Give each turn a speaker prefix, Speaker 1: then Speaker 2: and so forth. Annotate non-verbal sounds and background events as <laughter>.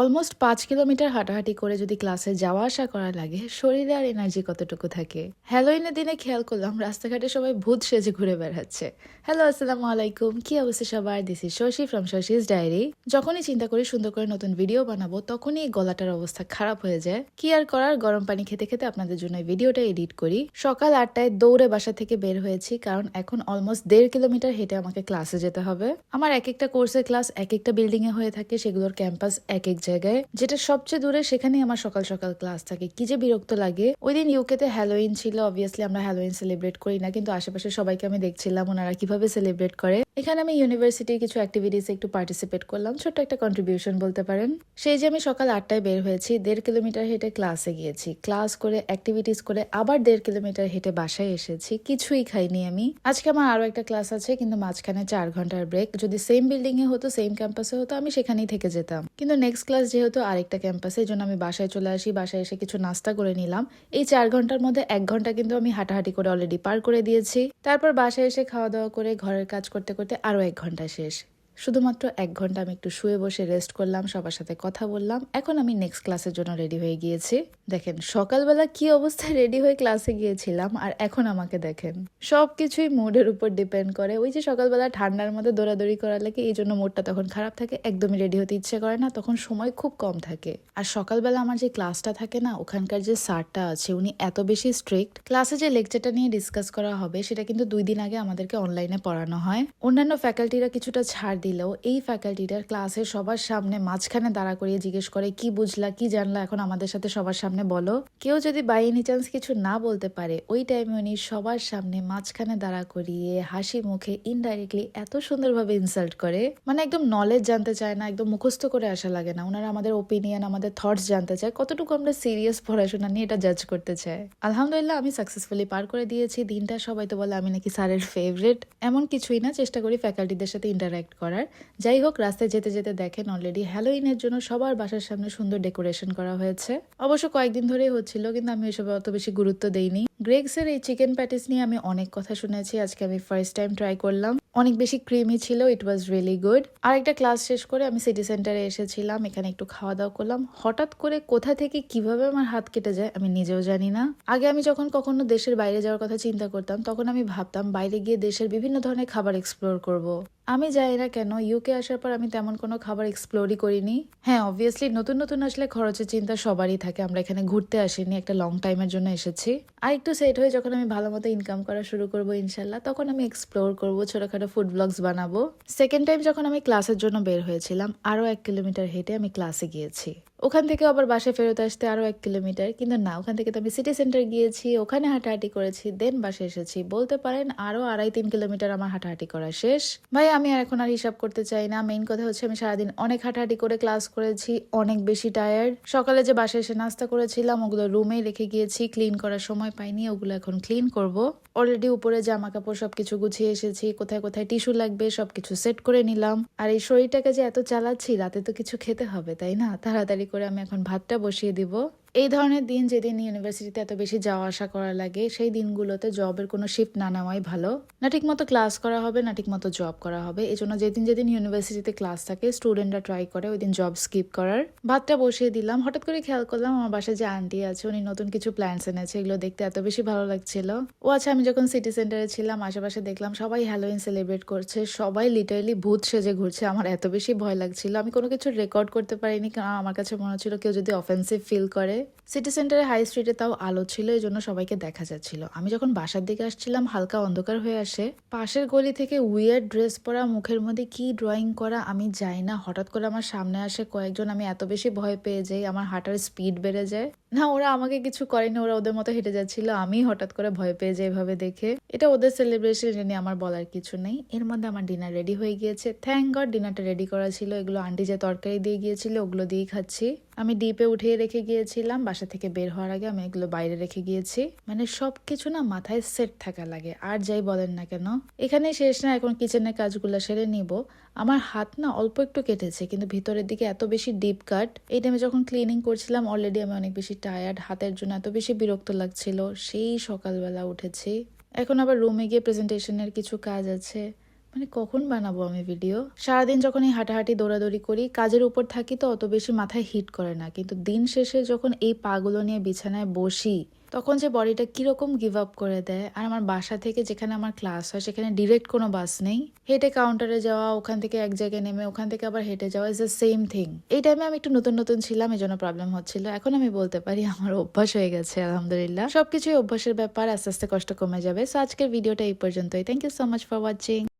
Speaker 1: Almost পাঁচ kilometre হাঁটাহাঁটি করে যদি ক্লাসে যাওয়া আসা করা লাগে, শরীরে আর এনার্জি কতটুকু থাকে? হ্যালোইনের দিনে খেয়াল করলাম, রাস্তাঘাটে সবাই ভূত সেজে ঘুরে বেড়াচ্ছে। হ্যালো আসসালামু আলাইকুম, কি অবস্থা সবার? This is Shashi from Shashi's diary যখনই চিন্তা করি, সুন্দর করে নতুন ভিডিও বানাবো, তখনই গলাটার অবস্থা খারাপ হয়ে যায়। কি আর করার, গরম পানি খেতে খেতে আপনাদের জন্য ভিডিওটা এডিট করি। সকাল আটটায় দৌড়ে বাসা থেকে বের হয়েছি, কারণ এখন অলমোস্ট দেড় কিলোমিটার হেঁটে আমাকে ক্লাসে যেতে হবে। আমার এক একটা কোর্সের ক্লাস এক একটা বিল্ডিং এ হয়ে থাকে, সেগুলোর ক্যাম্পাস এক এক জায়গায়, যেটা সবচেয়ে দূরে সেখানেই আমার সকাল সকাল ক্লাস থাকে। কি যে বিরক্ত লাগে। ওই দিন ইউকেতে হ্যালোইন ছিল অবভিয়াসলি আমরা হ্যালোইন সেলিব্রেট করি না, কিন্তু আশেপাশে সবাইকে আমি দেখছিলাম, ওনারা কীভাবে সেলিব্রেট করে। এখানে আমি ইউনিভার্সিটির কিছু অ্যাক্টিভিটিস একটু পার্টিসিপেট করলাম। ছোট্ট একটা কন্ট্রিবিউশন বলতে পারেন। সেই যে আমি সকাল আটটায় বের হয়েছি, দেড় কিলোমিটার হেঁটে ক্লাসে গিয়েছি। ক্লাস করে অ্যাক্টিভিটিস করে আবার দেড় কিলোমিটার হেঁটে বাসায় এসেছি। কিছুই খাইনি আমি। আজকে আমার আরও একটা ক্লাস আছে, কিন্তু মাঝখানে চার ঘণ্টার ব্রেক যদি সেম বিল্ডিংয়ে হতো সেম ক্যাম্পাসে হতো, আমি সেখানেই থেকে যেতাম। কিন্তু নেক্সট ক্লাস যেহেতু আরেকটা ক্যাম্পাসে এই জন্য আমি বাসায় চলে আসি। বাসায় এসে কিছু নাস্তা করে নিলাম। এই চার ঘণ্টার মধ্যে এক ঘণ্টা কিন্তু আমি হাঁটাহাঁটি করে অলরেডি পার করে দিয়েছি। তারপর বাসায় এসে খাওয়া দাওয়া করে, ঘরের কাজ করতে করতে আরও এক ঘণ্টা শেষ। শুধুমাত্র এক ঘণ্টা আমি একটু শুয়ে বসে রেস্ট করলাম, সবার সাথে কথা বললাম। এখন আমি নেক্সট ক্লাসের জন্য রেডি হয়ে গিয়েছি। দেখেন, সকালবেলা কি অবস্থায় <laughs> রেডি হয়ে ক্লাসে গিয়েছিলাম, আর এখন আমাকে দেখেন সব কিছুই মুডের উপর ডিপেন্ড করে। ওই যে সকালবেলা ঠান্ডার মধ্যে দৌড়াদৌড়ি করার লাগে, এই জন্য মুডটা তখন খারাপ থাকে, একদমই রেডি হতে ইচ্ছে করে না, তখন সময় খুব কম থাকে। আর সকালবেলা আমার যে ক্লাসটা থাকে না, ওখানকার যে স্যারটা আছে, উনি এত বেশি স্ট্রিক্ট ক্লাসে যে লেকচারটা নিয়ে ডিসকাস করা হবে, সেটা কিন্তু দুই দিন আগে আমাদেরকে অনলাইনে পড়ানো হয়। অন্যান্য ফ্যাকাল্টিরা কিছুটা ছাড় দিলেও এই ফ্যাকাল্টিটার ক্লাসে সবার সামনে মাঝখানে দাঁড়া করিয়ে জিজ্ঞেস করে, কি বুঝলা, কি জানলা এখন আমাদের সাথে সবার সামনে বলো? কেউ যদি বাই এনি চান্স কিছু না বলতে পারে, ওই টাইমে উনি সবার সামনে মাঝখানে দাঁড়া করিয়ে হাসি মুখে ইনডাইরেক্টলি এত সুন্দরভাবে ইনসাল্ট করে। মানে একদম নলেজ জানতে চায় না, একদম মুখস্থ করে আসা লাগে না। ওনারা আমাদের ওপিনিয়ন আমাদের থটস জানতে চায়, কতটুকু আমরা সিরিয়াস পড়াশোনা নিয়ে এটা জাজ করতে চাই। আলহামদুলিল্লাহ, আমি সাকসেসফুলি পার করে দিয়েছি। দিনটা সবাই তো বলে, আমি নাকি স্যারের ফেভারিট এমন কিছুই না, চেষ্টা করি ফ্যাকাল্টিদের সাথে ইন্টারাক্ট করার। যাই হোক, রাস্তায় যেতে যেতে দেখেন অলরেডি হ্যালোইনের জন্য সবার বাসার সামনে সুন্দর ডেকোরেশন করা হয়েছে। অবশ্য কয়েকদিন ধরেই হচ্ছিল, কিন্তু আমি এসব অত বেশি গুরুত্ব দেইনি। গ্রেগসের এই চিকেন প্যাটিস নিয়ে আমি অনেক কথা শুনেছি, আজকে আমি ফার্স্ট টাইম ট্রাই করলাম। অনেক বেশি ক্রিমি ছিল ইট ওয়াজ রিয়েলি গুড আর একটা ক্লাস শেষ করে আমি সিটি সেন্টারে এসেছিলাম, এখানে একটু খাওয়া দাওয়া করলাম। হঠাৎ করে কোথা থেকে কীভাবে আমার হাত কেটে যায় আমি নিজেও জানি না। আগে আমি যখন কখনো দেশের বাইরে যাওয়ার কথা চিন্তা করতাম, তখন আমি ভাবতাম বাইরে গিয়ে দেশের বিভিন্ন ধরনের খাবার এক্সপ্লোর করব। আমি যাই না কেন? ইউকে আসার পর আমি তেমন কোনো খাবার এক্সপ্লোরই করিনি। হ্যাঁ অবভিয়াসলি নতুন নতুন আসলে খরচের চিন্তা সবারই থাকে। আমরা এখানে ঘুরতে আসিনি, একটা লং টাইমের জন্য এসেছি। আর একটু সেট হয়ে যখন আমি ভালো মতো ইনকাম করা শুরু করব ইনশাল্লাহ, তখন আমি এক্সপ্লোর করব, ছোটোখাটো ফুড ব্লগস বানাবো। সেকেন্ড টাইম যখন আমি ক্লাসের জন্য বের হয়েছিলাম আরও এক কিলোমিটার হেঁটে আমি ক্লাসে গিয়েছি। ওখান থেকে আবার বাসায় ফেরত আসতে আরও এক কিলোমিটার কিন্তু না, ওখান থেকে তো আমি সিটি সেন্টার গিয়েছি, ওখানে হাঁটাহাঁটি করেছি দেন বাসে এসেছি। বলতে পারেন আরও আড়াই তিন কিলোমিটার আমার হাঁটাহাঁটি করা শেষ। ভাই আমি আর এখন আর হিসাব করতে চাই না। মেইন কথা হচ্ছে আমি সারাদিন অনেক হাঁটাহাঁটি করে ক্লাস করেছি, অনেক বেশি টায়ার্ড সকালে যে বাসায় এসে নাস্তা করেছিলাম, ওগুলো রুমে রেখে গিয়েছি। ক্লিন করার সময় পাইনি, ওগুলো এখন ক্লিন করব। অলরেডি উপরে জামা কাপড় সবকিছু গুছিয়ে এসেছি, কোথায় কোথায় টিস্যু লাগবে সবকিছু সেট করে নিলাম। আর এই শরীরটাকে যে এত চালাচ্ছি, রাতে তো কিছু খেতে হবে, তাই না? তাড়াতাড়ি করে আমি এখন ভাতটা বসিয়ে দিব। এই ধরনের দিন যেদিন ইউনিভার্সিটিতে এত বেশি যাওয়া আসা করা লাগে, সেই দিনগুলোতে জবের কোনো শিফট না নেওয়াই ভালো। না ঠিক মতো ক্লাস করা হবে, না ঠিক মতো জব করা হবে। এই জন্য যেদিন যেদিন ইউনিভার্সিটিতে ক্লাস থাকে স্টুডেন্টরা ট্রাই করে ওই দিন জব স্কিপ করার। ভাতটা বসিয়ে দিলাম, হঠাৎ করে খেয়াল করলাম আমার বাসায় যে আন্টি আছে, উনি নতুন কিছু প্ল্যান্স এনেছে, এগুলো দেখতে এত বেশি ভালো লাগছিল। ও আচ্ছা আমি যখন সিটি সেন্টারে ছিলাম, আশেপাশে দেখলাম সবাই হ্যালোইন সেলিব্রেট করছে, সবাই লিটারেলি ভূত সেজে ঘুরছে, আমার এত বেশি ভয় লাগছিল। আমি কোনো কিছু রেকর্ড করতে পারিনি, কারণ আমার কাছে মনে হচ্ছিল কেউ যদি অফেন্সিভ ফিল করে সিটি সেন্টারে হাই স্ট্রিটে তাও আলো ছিল এই জন্য সবাইকে দেখা যাচ্ছিল। আমি যখন বাসার দিকে আসছিলাম, হালকা অন্ধকার হয়ে আসে। পাশের গলি থেকে উইয়ার ড্রেস পরা, মুখের মধ্যে কি ড্রয়িং করা আমি যাই না। হঠাৎ করে আমার সামনে আসে কয়েকজন, আমি এত বেশি ভয় পেয়ে যাই, আমার হাঁটার স্পিড বেড়ে যায়। না, ওরা আমাকে কিছু করেনি, ওরা ওদের মতো হেঁটে যাচ্ছিল। আমি হঠাৎ করে ভয় পেয়ে যাই এভাবে দেখে। এটা ওদের সেলিব্রেশন নিয়ে আমার বলার কিছু নেই। এর মধ্যে আমার ডিনার রেডি হয়ে গিয়েছে। থ্যাংক গড ডিনারটা রেডি করা ছিল। এগুলো আন্টি যে তরকারি দিয়ে গিয়েছিল, ওগুলো দিয়েই খাচ্ছি। আমি ডিপে উঠিয়ে রেখে গিয়েছিলাম। বাসা থেকে বের হওয়ার আগে আমি এগুলো বাইরে রেখে গিয়েছি। মানে সবকিছু না মাথায় সেট থাকা লাগে। আর যাই বলেন না কেন এখানে শেষ না, এখন কিচেনের কাজগুলো সেরে নিব। আমার হাত না অল্প একটু কেটেছে, কিন্তু ভিতরের দিকে এত বেশি ডিপ কাট এই টাইমে যখন ক্লিনিং করছিলাম অলরেডি আমি অনেক বেশি টায়ার্ড হাতের জন্য এত বেশি বিরক্ত লাগছিল, সেই সকালবেলা উঠেছি। এখন আবার রুমে গিয়ে প্রেজেন্টেশনের কিছু কাজ আছে। মানে কখন বানাবো আমি ভিডিও সারাদিন যখন এই হাঁটাহাঁটি, দৌড়াদৌড়ি করি, কাজের উপর থাকি তো অত বেশি মাথায় হিট করে না, কিন্তু দিন শেষে যখন এই পাগুলো নিয়ে বিছানায় বসি তখন যে বডিটা কীরকম গিভ আপ করে দেয়, আর আমার বাসা থেকে যেখানে আমার ক্লাস হয়, সেখানে ডিরেক্ট কোনো বাস নেই। হেঁটে কাউন্টারে যাওয়া, ওখান থেকে এক জায়গায় নেমে, ওখান থেকে আবার হেঁটে যাওয়া ইজ দ্য সেম থিং এই টাইমে আমি একটু নতুন নতুন ছিলাম, এই জন্য প্রবলেম হচ্ছিল। এখন আমি বলতে পারি আমার অভ্যাস হয়ে গেছে, আলহামদুলিল্লাহ। সবকিছুই অভ্যাসের ব্যাপার, আস্তে আস্তে কষ্ট কমে যাবে। সো আজকের ভিডিওটা এই পর্যন্তই। Thank you so much for watching